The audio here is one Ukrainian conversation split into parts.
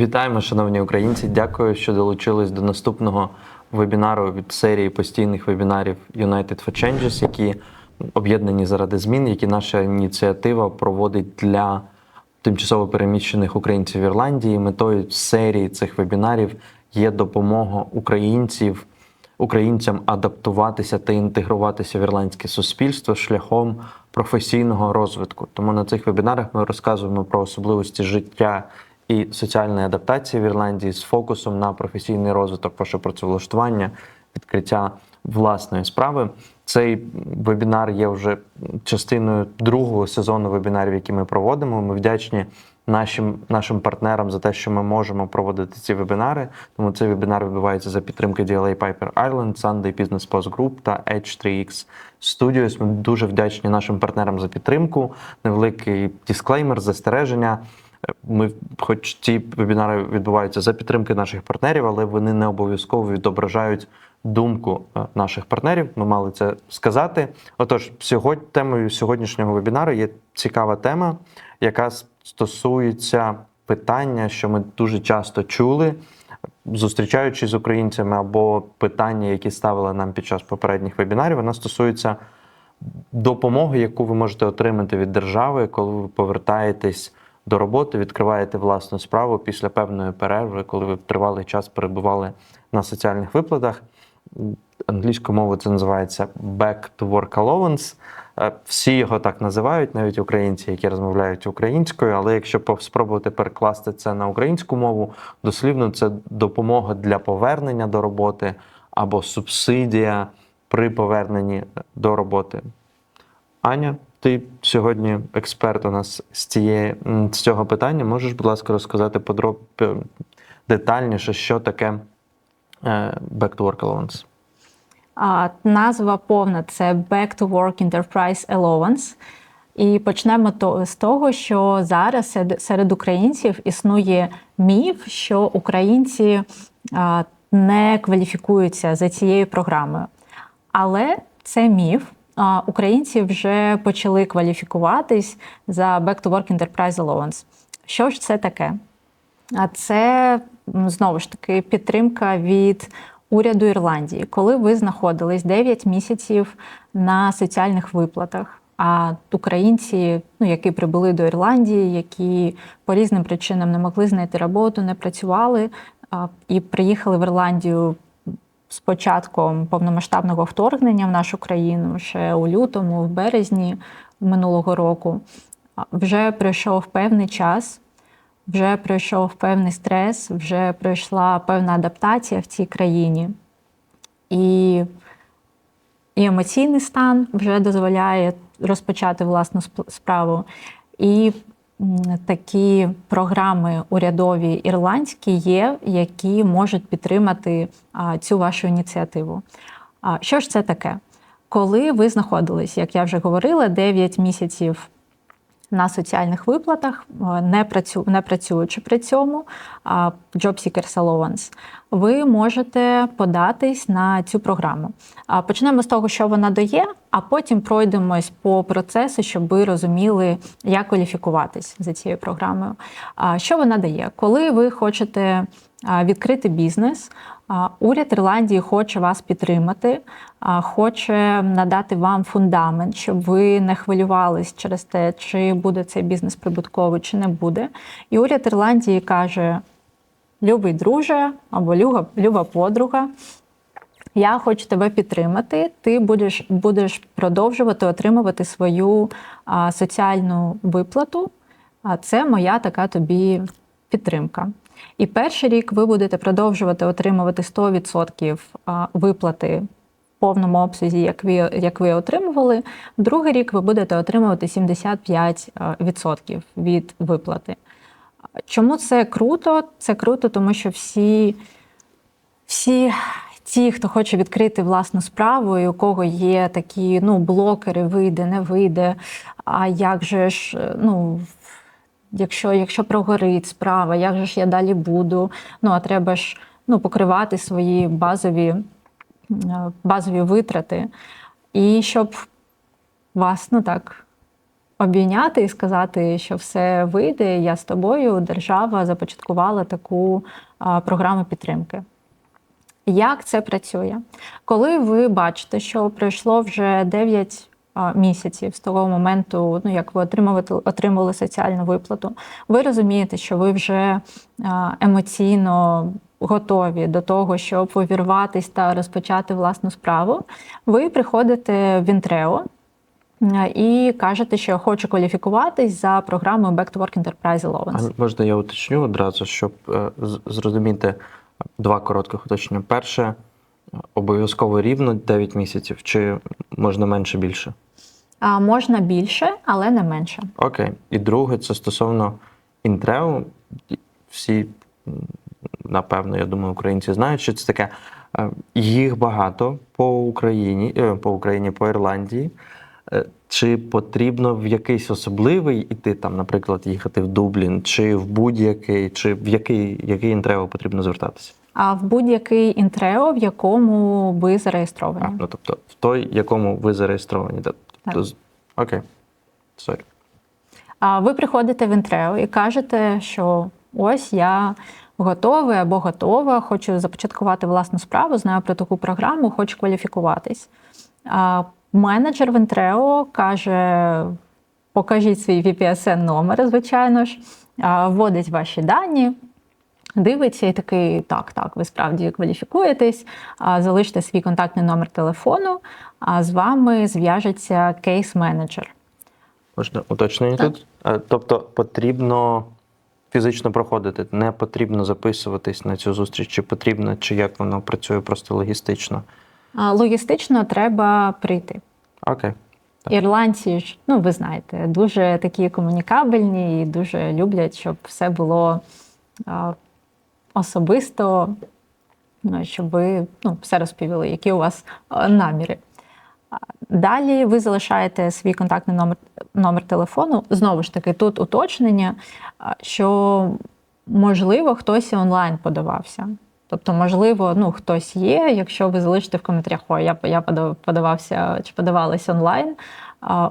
Вітаємо, шановні українці. Дякую, що долучились до наступного вебінару від серії постійних вебінарів United for Changes, які об'єднані заради змін, які наша ініціатива проводить для тимчасово переміщених українців в Ірландії. Метою серії цих вебінарів є допомога українців. Українцям адаптуватися та інтегруватися в ірландське суспільство шляхом професійного розвитку. Тому на цих вебінарах ми розказуємо про особливості життя і соціальної адаптації в Ірландії з фокусом на професійний розвиток, ваше працевлаштування, відкриття власної справи. Цей вебінар є вже частиною другого сезону вебінарів, які ми проводимо. Ми вдячні нашим нашим партнерам за те, що ми можемо проводити ці вебінари. Тому цей вебінар відбувається за підтримки DLA Piper Ireland, Sunday Business Post Group та H3X Studios. Ми дуже вдячні нашим партнерам за підтримку. Невеликий дисклеймер, застереження. Ми, хоч ці вебінари відбуваються за підтримки наших партнерів, але вони не обов'язково відображають думку е, наших партнерів. Ми мали це сказати. Отож, сьогодні темою сьогоднішнього вебінару є цікава тема, яка стосується питання, що ми дуже часто чули, зустрічаючись з українцями, або питання, які ставили нам під час попередніх вебінарів, вона стосується допомоги, яку ви можете отримати від держави, коли ви повертаєтесь до роботи, відкриваєте власну справу після певної перерви, коли ви тривалий час перебували на соціальних виплатах. Англійською мовою це називається Back to Work Allowance. Е, Всі його так називають, навіть українці, які розмовляють українською. Але якщо спробувати перекласти це на українську мову, дослівно це допомога для повернення до роботи або субсидія при поверненні до роботи. Аня, ти сьогодні експерт у нас з цієї з цього питання. Можеш, будь ласка, розказати подроб... детальніше, що таке е, Back to Work Allowance? А, Назва повна це Back to Work Enterprise Allowance. І почнемо то, з того, що зараз серед українців існує міф, що українці а, не кваліфікуються за цією програмою. Але це міф. Українці вже почали кваліфікуватись за Back to Work Enterprise Allowance. Що ж це таке? А це знову ж таки підтримка від уряду Ірландії, коли ви знаходились 9 місяців на соціальних виплатах. А українці, ну які прибули до Ірландії, які по різним причинам не могли знайти роботу, не працювали і приїхали в Ірландію з початком повномасштабного вторгнення в нашу країну ще у лютому, в березні минулого року, вже пройшов певний час вже пройшов певний стрес, вже пройшла певна адаптація в цій країні. І і емоційний стан вже дозволяє розпочати власну справу. І такі програми урядові ірландські є, які можуть підтримати цю вашу ініціативу. Що ж це таке? Коли ви знаходились, як я вже говорила, 9 місяців на соціальних виплатах, е, не працю, не працюючи при цьому, Job Seekers Allowance, ви можете податись на цю програму. Почнемо з того, що вона дає, а потім пройдемось по процесу, щоб ви розуміли, як кваліфікуватись за цією програмою. Що вона дає? Коли ви хочете відкрити бізнес, Уряд Ірландії хоче вас підтримати, хоче надати вам фундамент, щоб ви не хвилювались через те, чи буде цей бізнес прибутковий, чи не буде. І уряд Ірландії каже: любий друже або люба, люба подруга. Я хочу тебе підтримати. Ти будеш будеш продовжувати отримувати свою а, соціальну виплату. А це моя така тобі підтримка. І перший рік ви будете продовжувати отримувати 100% виплати в повному обсязі, як ви як ви отримували. Другий рік ви будете отримувати 75% від виплати. Чому це круто? Це круто, тому що всі, всі ті, хто хоче відкрити власну справу, і у кого є такі ну, блокери, вийде, не вийде. А як же ж, ну, якщо якщо прогорить справа, як же ж я далі буду? Ну а треба ж ну, покривати свої базові, е, базові витрати. І щоб вас ну так обійняти і сказати, що все вийде. Я з тобою. Держава започаткувала таку програму підтримки. Як це працює? Коли ви бачите, що пройшло вже 9 а, місяців з того моменту, ну як ви отримували, отримували соціальну виплату, ви розумієте, що ви вже емоційно готові до того, щоб увірватись та розпочати власну справу, ви приходите в Інтрео і кажете, що хочу кваліфікуватись за програмою Back to Work Enterprise Allowance. А можна я уточню одразу, щоб е, зрозуміти два коротких уточнення. Перше, обов'язково рівно 9 місяців, чи можна менше більше? А можна більше, але не менше. Окей. І друге, це стосовно інтрео. Всі, напевно, я думаю, українці знають, що це таке. Е, Їх багато по Україні, е, по Україні, по Ірландії. Е, Чи потрібно в якийсь особливий іти, там, наприклад, їхати в Дублін, чи в будь-який, чи в який, який інтрео потрібно звертатися? А в будь-який інтрео, в якому ви зареєстровані. А, ну, тобто, в той, якому ви зареєстровані. З- Окей. Сорі. А ви приходите в інтрео і кажете, що ось я готовий або готова, хочу започаткувати власну справу, знаю про таку програму, хочу кваліфікуватись. А менеджер в інтрео каже: покажіть свій VPSN номер, звичайно ж, вводить ваші дані. Дивиться і такий, так, так, ви справді кваліфікуєтесь, залиште свій контактний номер телефону, а з вами зв'яжеться кейс-менеджер. Можна уточнення Так. тут? Тобто потрібно фізично проходити, не потрібно записуватись на цю зустріч, чи потрібно, чи як воно працює просто логістично. Логістично треба прийти. Окей. Так. Ірландці ж, ну ви знаєте, дуже такі комунікабельні і дуже люблять, щоб все було особисто, ну, щоб ви ну, все розповіли, які у вас наміри. Далі ви залишаєте свій контактний номер, номер телефону. Знову ж таки, тут уточнення, що можливо хтось онлайн подавався. Тобто, можливо, ну хтось є. Якщо ви залишите в коментарях, ой, я, я подав- подавався чи подавалась онлайн.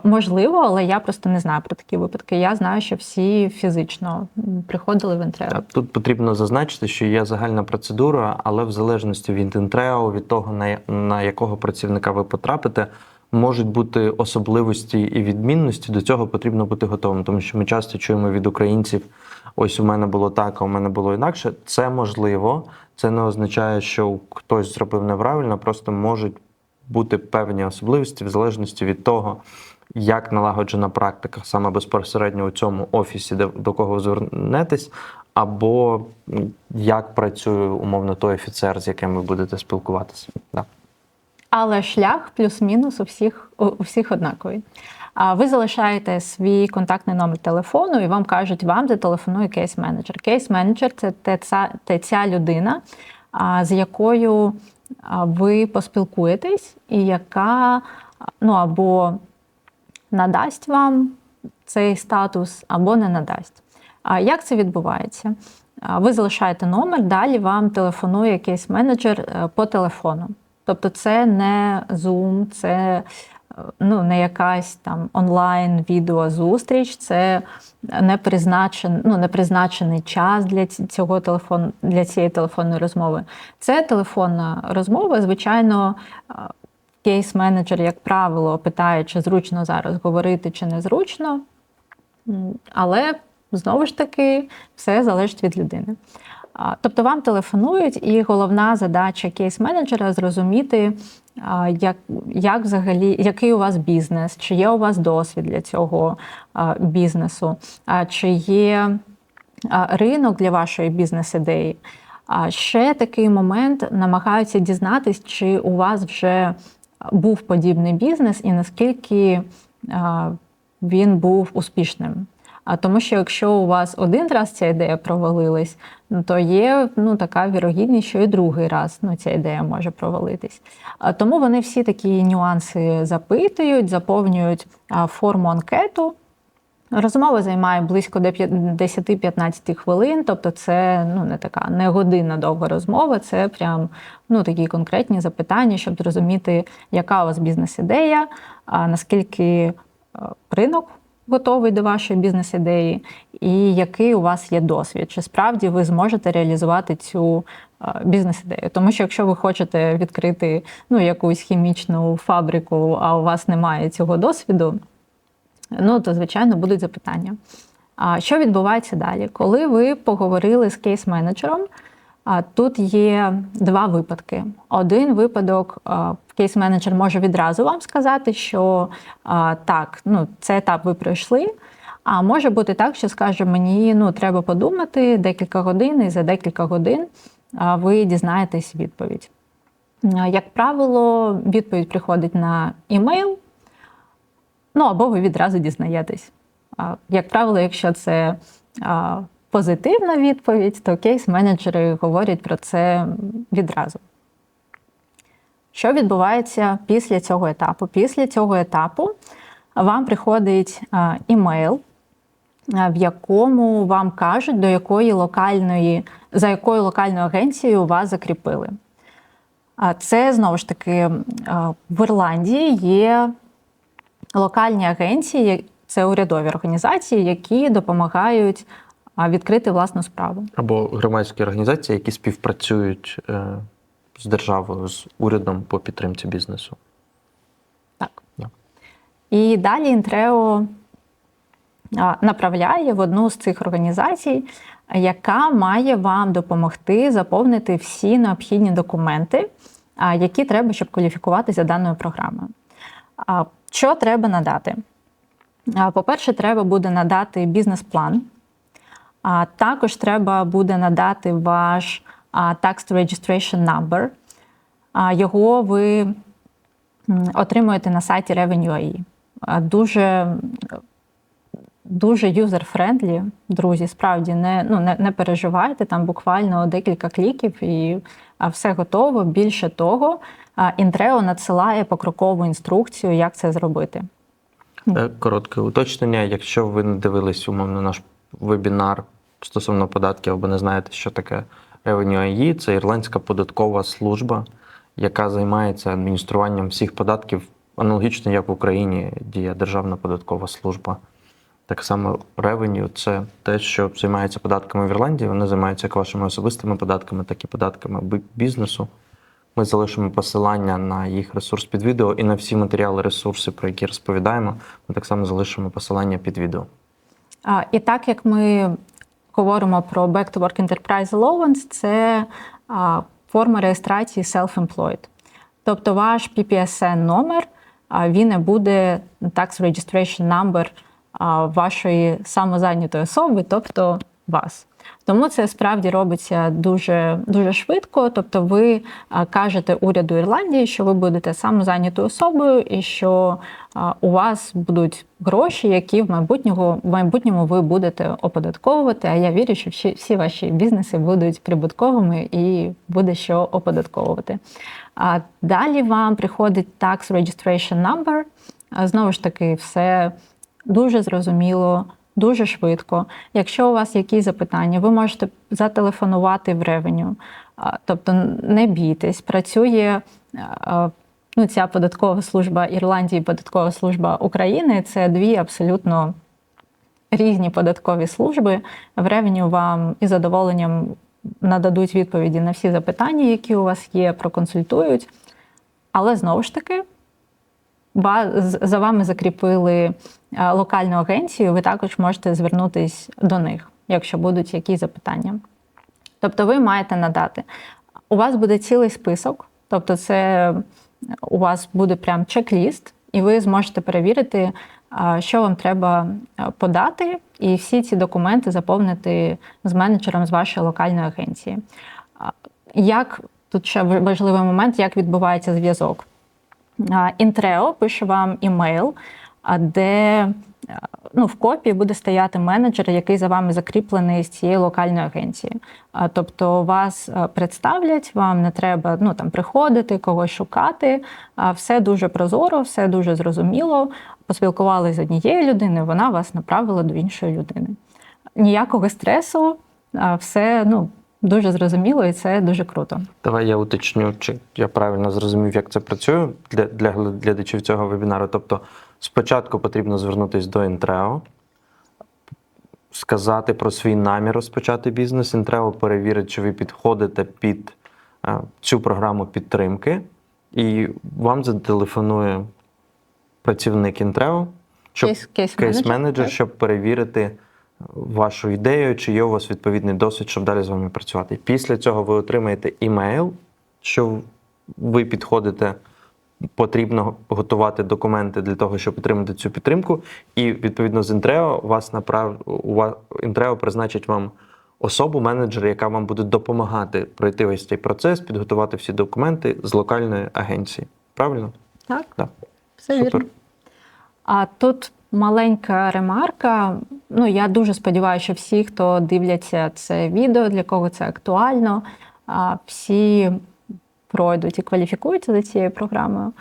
Можливо, але я просто не знаю про такі випадки. Я знаю, що всі фізично приходили в інтрео. Тут потрібно зазначити, що є загальна процедура, але в залежності від інтрео, від того, на якого працівника ви потрапите, можуть бути особливості і відмінності. До цього потрібно бути готовим, тому що ми часто чуємо від українців: ось у мене було так, а у мене було інакше. Це можливо. Це не означає, що хтось зробив неправильно, просто можуть бути певні особливості в залежності від того, як налагоджена практика саме безпосередньо у цьому офісі, де до кого звернетесь, або як працює умовно той офіцер, з яким ви будете спілкуватися. Да. Але шлях плюс-мінус у всіх, у всіх однаковий. А ви залишаєте свій контактний номер телефону, і вам кажуть, вам зателефонує кейс-менеджер. Кейс-менеджер це ця, людина, з якою ви поспілкуєтесь, і яка ну або надасть вам цей статус, або не надасть. А як це відбувається? Ви залишаєте номер, далі вам телефонує якийсь менеджер е, по телефону. Тобто це не Zoom, це ну, не якась там онлайн відеозустріч, це не призначен, ну, не призначений час для цього телефону, для цієї телефонної розмови. Це телефонна розмова. Звичайно, кейс-менеджер, як правило, питає, чи зручно зараз говорити, чи незручно. Але знову ж таки все залежить від людини. Тобто вам телефонують, і головна задача кейс-менеджера зрозуміти, як, як взагалі, який у вас бізнес, чи є у вас досвід для цього бізнесу, чи є ринок для вашої бізнес-ідеї. А ще такий момент намагаються дізнатись, чи у вас вже був подібний бізнес і наскільки він був успішним. А тому, що якщо у вас один раз ця ідея провалилась, ну, то є ну, така вірогідність, що і другий раз ну, ця ідея може провалитись. А Тому вони всі такі нюанси запитують, заповнюють форму анкету. Розмова займає близько де п'ят- 10-15 хвилин, тобто це ну, не така не годинна довга розмова, це прям ну, такі конкретні запитання, щоб зрозуміти, яка у вас бізнес-ідея, а наскільки е, ринок готовий до вашої бізнес-ідеї, і який у вас є досвід. Чи справді ви зможете реалізувати цю е, бізнес-ідею? Тому що якщо ви хочете відкрити ну, якусь хімічну фабрику, а у вас немає цього досвіду, ну то звичайно будуть запитання. А що відбувається далі? Коли ви поговорили з кейс-менеджером, тут є два випадки. Один випадок кейс-менеджер може відразу вам сказати, що а, так, ну цей етап ви пройшли. А може бути так, що скаже мені, ну треба подумати декілька годин, і за декілька годин ви дізнаєтесь відповідь. Як правило, відповідь приходить на імейл, ну або ви відразу дізнаєтесь. Як правило, якщо це позитивна відповідь, то кейс-менеджери говорять про це відразу. Що відбувається після цього етапу? Після цього етапу вам приходить імейл, в якому вам кажуть, до якої локальної, за якою локальною агенцією вас закріпили. Це знову ж таки в Ірландії є локальні агенції, це урядові організації, які допомагають відкрити власну справу. Або громадські організації, які співпрацюють е, з державою, з урядом по підтримці бізнесу. Так. Да. І далі Інтрео направляє в одну з цих організацій, яка має вам допомогти заповнити всі необхідні документи, які треба, щоб кваліфікуватися даною програмою. Що треба надати? По-перше, треба буде надати бізнес-план. А також треба буде надати ваш Tax Registration Number. Його ви отримуєте на сайті Revenue.ai. Дуже, дуже юзер-френдлі, друзі, справді не, ну, не, не переживайте, там буквально декілька кліків і все готово. Більше того, Інтрео надсилає покрокову інструкцію, як це зробити. Е, Коротке уточнення. Якщо ви не дивились умовно наш вебінар стосовно податків або не знаєте, що таке Revenue.ie, це ірландська податкова служба, яка займається адмініструванням всіх податків, аналогічно як в Україні діє Державна податкова служба. Так само Revenue – це те, що займається податками в Ірландії. Вони займаються як вашими особистими податками, так і податками бізнесу. Ми залишимо посилання на їх ресурс під відео і на всі матеріали, ресурси, про які розповідаємо. Ми так само залишимо посилання під відео. І так як ми говоримо про Back to Work Enterprise Allowance, це форма реєстрації self-employed. Тобто ваш PPSN номер він не буде Tax Registration Number вашої самозайнятої особи, тобто вас. Тому це справді робиться дуже, дуже швидко. Тобто, ви кажете уряду Ірландії, що ви будете самозайнятою особою, і що у вас будуть гроші, які в майбутнього в майбутньому ви будете оподатковувати. А я вірю, що всі, всі ваші бізнеси будуть прибутковими і буде що оподатковувати. А далі вам приходить Tax Registration Number. Знову ж таки, все дуже зрозуміло. Дуже швидко. Якщо у вас якісь запитання, ви можете зателефонувати в ревеню. Тобто не бійтесь, працює ну, ця податкова служба Ірландії, податкова служба України це дві абсолютно різні податкові служби. В ревеню вам із задоволенням нададуть відповіді на всі запитання, які у вас є, проконсультують. Але знову ж таки, за вами закріпили е, локальну агенцію, ви також можете звернутись до них, якщо будуть якісь запитання. Тобто ви маєте надати. У вас буде цілий список, тобто це у вас буде прям чек-ліст, і ви зможете перевірити, що вам треба подати, і всі ці документи заповнити з менеджером з вашої локальної агенції. Як тут ще важливий момент, як відбувається зв'язок? Інтрео пише вам імейл, де ну, в копії буде стояти менеджер, який за вами закріплений з цієї локальної агенції. Тобто вас представлять, вам не треба ну, там, приходити, когось шукати. Все дуже прозоро, все дуже зрозуміло. Поспілкувалися з однією людиною, вона вас направила до іншої людини. Ніякого стресу, все ну, дуже зрозуміло і це дуже круто. Давай я уточню, чи я правильно зрозумів, як це працює для, для глядачів цього вебінару. Тобто Спочатку потрібно звернутися до Інтрео, сказати про свій намір розпочати бізнес. Інтрео перевірить, чи ви підходите під е, цю програму підтримки, і вам зателефонує працівник Інтрео, щоб Кейс- кейс-менеджер, кейс-менеджер, щоб перевірити вашу ідею, чи є у вас відповідний досвід, щоб далі з вами працювати. Після цього ви отримаєте імейл, що ви підходите. Потрібно готувати документи для того, щоб отримати цю підтримку. І відповідно з Інтрео вас направ... у вас Інтрео призначить вам особу, менеджера, яка вам буде допомагати пройти весь цей процес, підготувати всі документи з локальної агенції. Правильно? Так, Так. все Супер. вірно. А тут маленька ремарка. Ну, я дуже сподіваюся, що всі, хто дивляться це відео, для кого це актуально, всі пройдуть і кваліфікуються за цією програмою.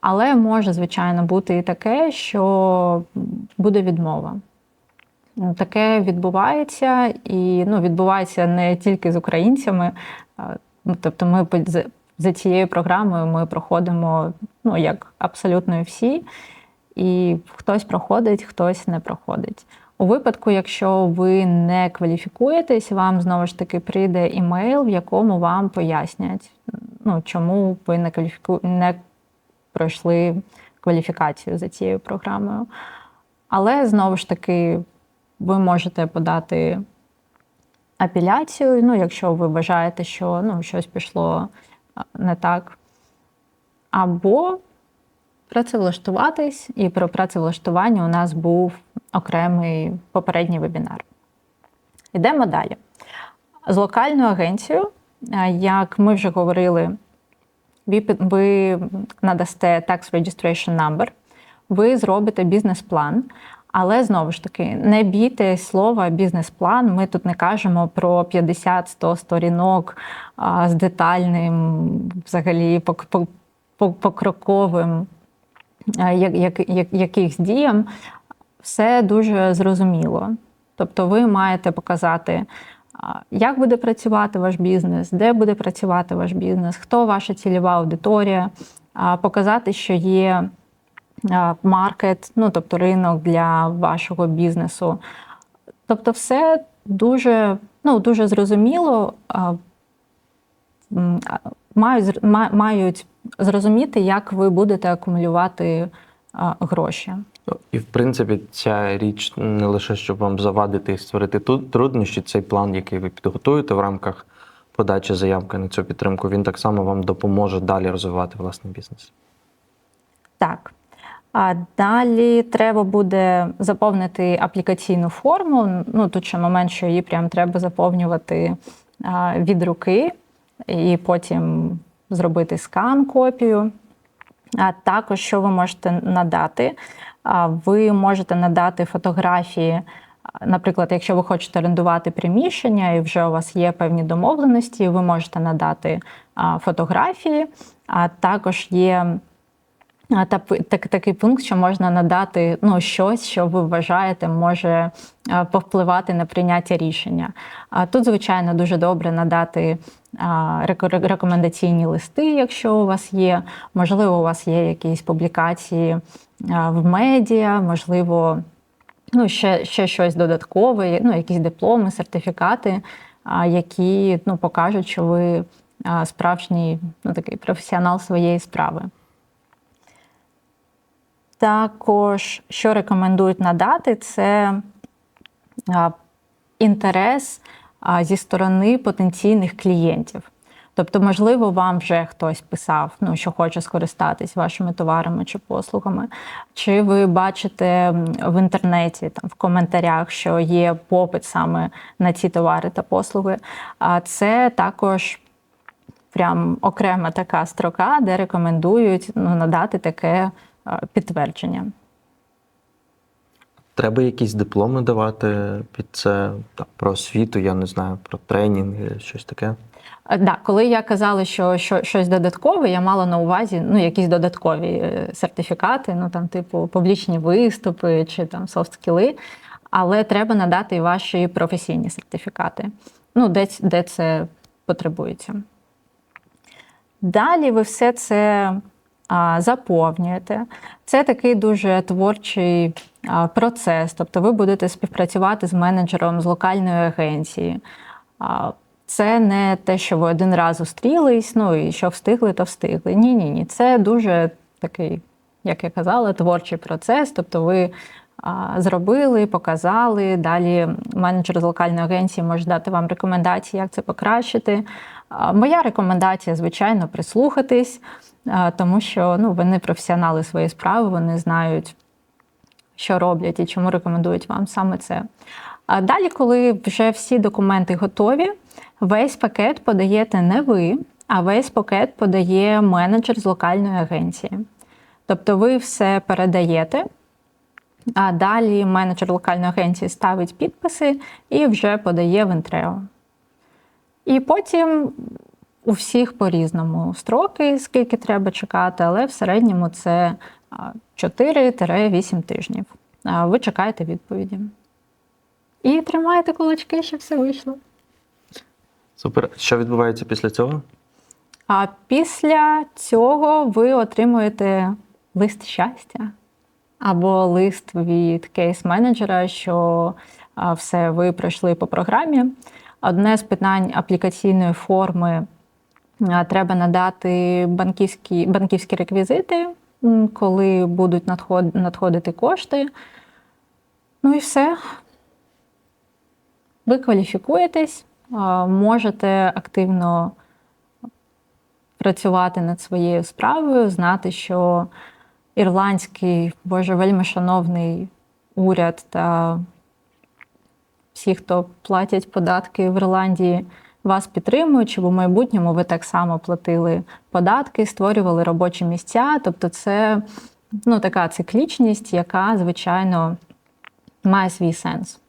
Але може, звичайно, бути і таке, що буде відмова. Ну, Таке відбувається, і ну, відбувається не тільки з українцями. Ну, тобто, ми за- цією програмою ми проходимо ну, як абсолютно всі, і хтось проходить, хтось не проходить. У випадку, якщо ви не кваліфікуєтесь, вам знову ж таки прийде імейл, в якому вам пояснять, ну, чому ви не, кваліфіку... не пройшли кваліфікацію за цією програмою. Але знову ж таки, ви можете подати апеляцію, ну, якщо ви вважаєте, що ну, щось пішло не так. Або працевлаштуватись, і про працевлаштування у нас був окремий попередній вебінар. Йдемо далі. З локальною агенцією, як ми вже говорили, ви, надасте Tax Registration Number, ви зробите бізнес-план. Але знову ж таки, не бійтесь слова бізнес-план. Ми тут не кажемо про 50-100 сторінок з детальним, взагалі, пок- пок- пок- покроковим як, як, як, якихось діям. Все дуже зрозуміло. Тобто, ви маєте показати, як буде працювати ваш бізнес, де буде працювати ваш бізнес, хто ваша цільова аудиторія, показати, що є маркет, ну тобто ринок для вашого бізнесу. Тобто, все дуже, ну, дуже зрозуміло. Мають, мають зрозуміти, як ви будете акумулювати а, гроші. Ну, І в принципі, ця річ не лише щоб вам завадити і створити тут труднощі, цей план, який ви підготуєте в рамках подачі заявки на цю підтримку, він так само вам допоможе далі розвивати власний бізнес. Так. А далі треба буде заповнити аплікаційну форму. Ну тут ще момент, що її прям треба заповнювати від руки, і потім зробити скан копію. А також, що ви можете надати? Ви можете надати фотографії. Наприклад, якщо ви хочете орендувати приміщення і вже у вас є певні домовленості, ви можете надати фотографії, а також є так, такий пункт, що можна надати ну, щось, що ви вважаєте, може повпливати на прийняття рішення. А тут, звичайно, дуже добре надати рекомендаційні листи, якщо у вас є. Можливо, у вас є якісь публікації в медіа, можливо, ну, ще, ще щось додаткове, ну, якісь дипломи, сертифікати, які ну, покажуть, що ви справжній ну, такий професіонал своєї справи. Також, що рекомендують надати, це інтерес зі сторони потенційних клієнтів. Тобто, можливо, вам вже хтось писав, ну, що хоче скористатись вашими товарами чи послугами, чи ви бачите в інтернеті, там, в коментарях, що є попит саме на ці товари та послуги. А це також прям окрема така строка, де рекомендують ну, надати таке підтвердження. Треба якісь дипломи давати під це так, про освіту, я не знаю, про тренінги, щось таке. Е, Да, коли я казала, що, що щось додаткове, я мала на увазі ну, якісь додаткові е, сертифікати, ну там, типу, публічні виступи чи там софт-скіли, але треба надати і ваші професійні сертифікати, ну, де, де це потребується. Далі ви все це заповнюєте. Це такий дуже творчий процес. Тобто ви будете співпрацювати з менеджером з локальної агенції. Це не те, що ви один раз зустрілись, ну і що встигли, то встигли. Ні, ні, ні. Це дуже такий, як я казала, творчий процес. Тобто ви зробили, показали. Далі менеджер з локальної агенції може дати вам рекомендації, як це покращити. Моя рекомендація, звичайно, прислухатись, тому що ну, вони професіонали своєї справи, вони знають, що роблять і чому рекомендують вам саме це. А далі, коли вже всі документи готові, весь пакет подаєте не ви, а весь пакет подає менеджер з локальної агенції. Тобто ви все передаєте, а далі менеджер локальної агенції ставить підписи і вже подає в інтрео. І потім у всіх по-різному строки, скільки треба чекати, але в середньому це а, 4-8 тижнів. Ви чекаєте відповіді. І тримаєте кулачки, щоб все вийшло. Супер. Що відбувається після цього? А після цього ви отримуєте лист щастя або лист від кейс-менеджера, що все ви пройшли по програмі. Одне з питань аплікаційної форми треба надати банківські, банківські реквізити, коли будуть надход- надходити кошти. Ну і все. Ви кваліфікуєтесь, можете активно працювати над своєю справою, знати, що ірландський, боже, вельми шановний уряд та всі, хто платять податки в Ірландії, вас підтримують, щоб у майбутньому ви так само платили податки, створювали робочі місця. Тобто, це ну, така циклічність, яка, звичайно, має свій сенс.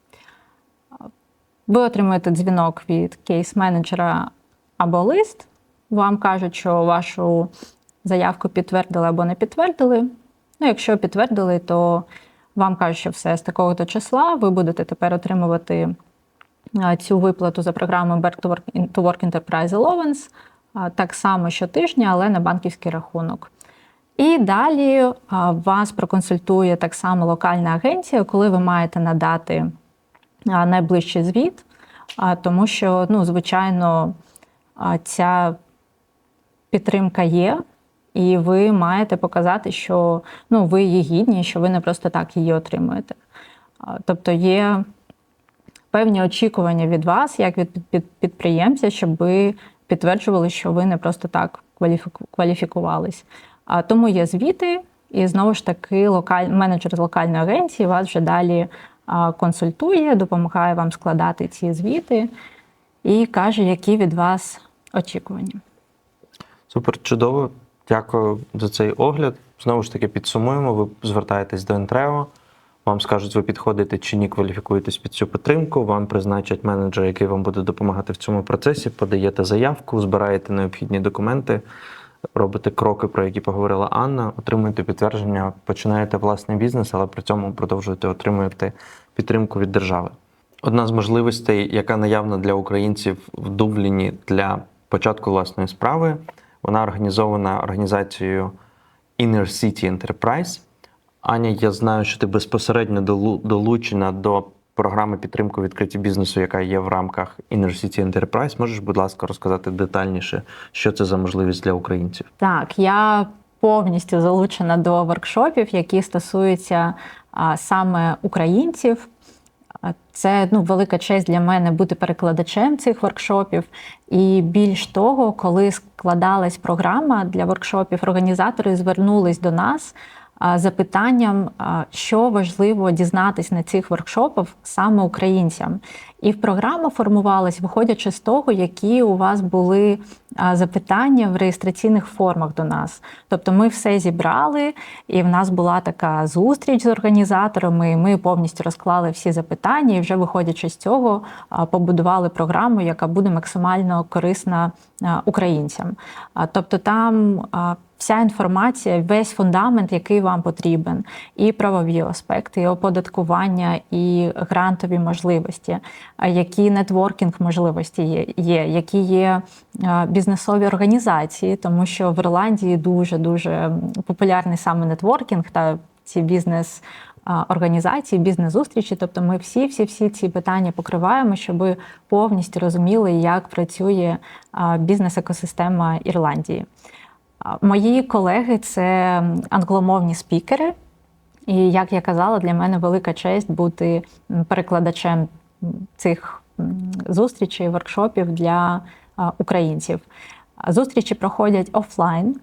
Ви отримуєте дзвінок від кейс-менеджера або лист. Вам кажуть, що вашу заявку підтвердили або не підтвердили. Ну, якщо підтвердили, то вам кажуть, що все з такого-то числа. Ви будете тепер отримувати цю виплату за програмою Back to Work Enterprise Allowance так само щотижня, але на банківський рахунок. І далі вас проконсультує так само локальна агенція, коли ви маєте надати найближчий звіт, тому що, ну, звичайно, ця підтримка є, і ви маєте показати, що ну, ви її гідні, що ви не просто так її отримуєте. Тобто є певні очікування від вас, як від під- під- підприємця, щоб ви підтверджували, що ви не просто так кваліфіку- кваліфікувались. А тому є звіти, і знову ж таки, локаль... менеджер з локальної агенції вас вже далі консультує, допомагає вам складати ці звіти і каже, які від вас очікування. Супер чудово. Дякую за цей огляд. Знову ж таки, підсумуємо. Ви звертаєтесь до Інтрео, вам скажуть, ви підходите чи ні, кваліфікуєтесь під цю підтримку. Вам призначать менеджера, який вам буде допомагати в цьому процесі. Подаєте заявку, збираєте необхідні документи, робите кроки, про які поговорила Анна, отримуєте підтвердження, починаєте власний бізнес, але при цьому продовжуєте отримувати підтримку від держави. Одна з можливостей, яка наявна для українців в Дубліні для початку власної справи, вона організована організацією Inner City Enterprise. Аня, я знаю, що ти безпосередньо долучена до програми підтримки відкриття бізнесу, яка є в рамках Inner City Enterprise. Можеш, будь ласка, розказати детальніше, що це за можливість для українців? Так, я повністю залучена до воркшопів, які стосуються а, саме українців. Це ну, велика честь для мене бути перекладачем цих воркшопів. І більш того, коли складалась програма для воркшопів, організатори звернулись до нас запитанням, що важливо дізнатись на цих воркшопах саме українцям. І програма формувалась, виходячи з того, які у вас були запитання в реєстраційних формах до нас. Тобто ми все зібрали, і в нас була така зустріч з організаторами. і Ми повністю розклали всі запитання, і вже виходячи з цього, побудували програму, яка буде максимально корисна українцям. Тобто там вся інформація, весь фундамент, який вам потрібен, і правові аспекти, і оподаткування, і грантові можливості, які нетворкінг можливості є, які є е, бізнесові організації, тому що в Ірландії дуже дуже популярний саме нетворкінг та ці бізнес. Організації, бізнес-зустрічі, тобто ми всі, всі, всі ці питання покриваємо, щоб повністю розуміли, як працює бізнес-екосистема Ірландії. Мої колеги це англомовні спікери, і як я казала, для мене велика честь бути перекладачем цих зустрічей, воркшопів для українців. Зустрічі проходять офлайн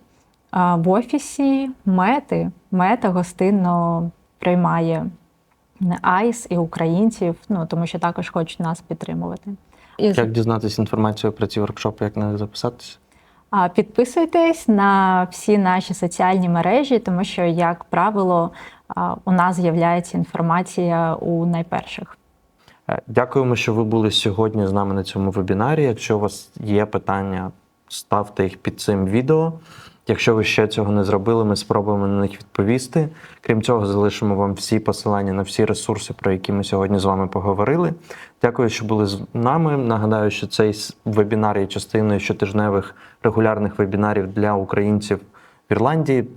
в офісі мети. Мета гостинно приймає АЙС і українців, ну тому що також хочуть нас підтримувати. Як дізнатися інформацію про ці воркшопи, як на них записатися? Підписуйтесь на всі наші соціальні мережі, тому що, як правило, у нас з'являється інформація у найперших. Е, Дякуємо, що ви були сьогодні з нами на цьому вебінарі. Якщо у вас є питання, ставте їх під цим відео. Якщо ви ще цього не зробили, ми спробуємо на них відповісти. Крім цього, залишимо вам всі посилання на всі ресурси, про які ми сьогодні з вами поговорили. Дякую, що були з нами. Нагадаю, що цей вебінар є частиною щотижневих регулярних вебінарів для українців в Ірландії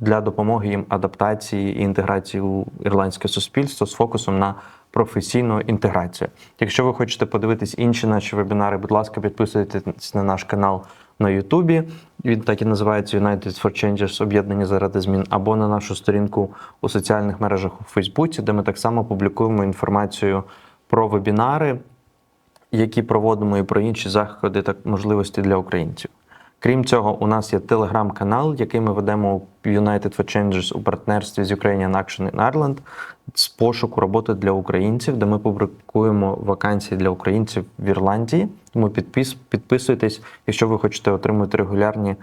для допомоги їм адаптації і інтеграції у ірландське суспільство з фокусом на професійну інтеграцію. Якщо ви хочете подивитись інші наші вебінари, будь ласка, підписуйтесь на наш канал на Ютубі. Він так і називається United for Changes об'єднання заради змін, або на нашу сторінку у соціальних мережах у Фейсбуці, де ми так само публікуємо інформацію про вебінари, які проводимо і про інші заходи та можливості для українців. Крім цього, у нас є телеграм-канал, який ми ведемо United for Changes у партнерстві з Ukrainian Action in Ireland з пошуку роботи для українців, де ми публікуємо вакансії для українців в Ірландії. Тому підпис, підписуйтесь, якщо ви хочете отримати регулярні,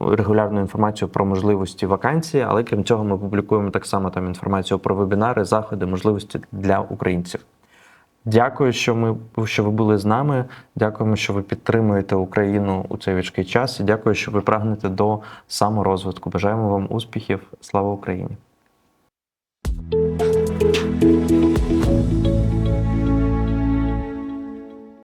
регулярну інформацію про можливості вакансії. Але крім цього, ми публікуємо так само там інформацію про вебінари, заходи, можливості для українців. Дякую, що ми що ви були з нами. Дякуємо, що ви підтримуєте Україну у цей важкий час. і Дякую, що ви прагнете до саморозвитку. Бажаємо вам успіхів. Слава Україні!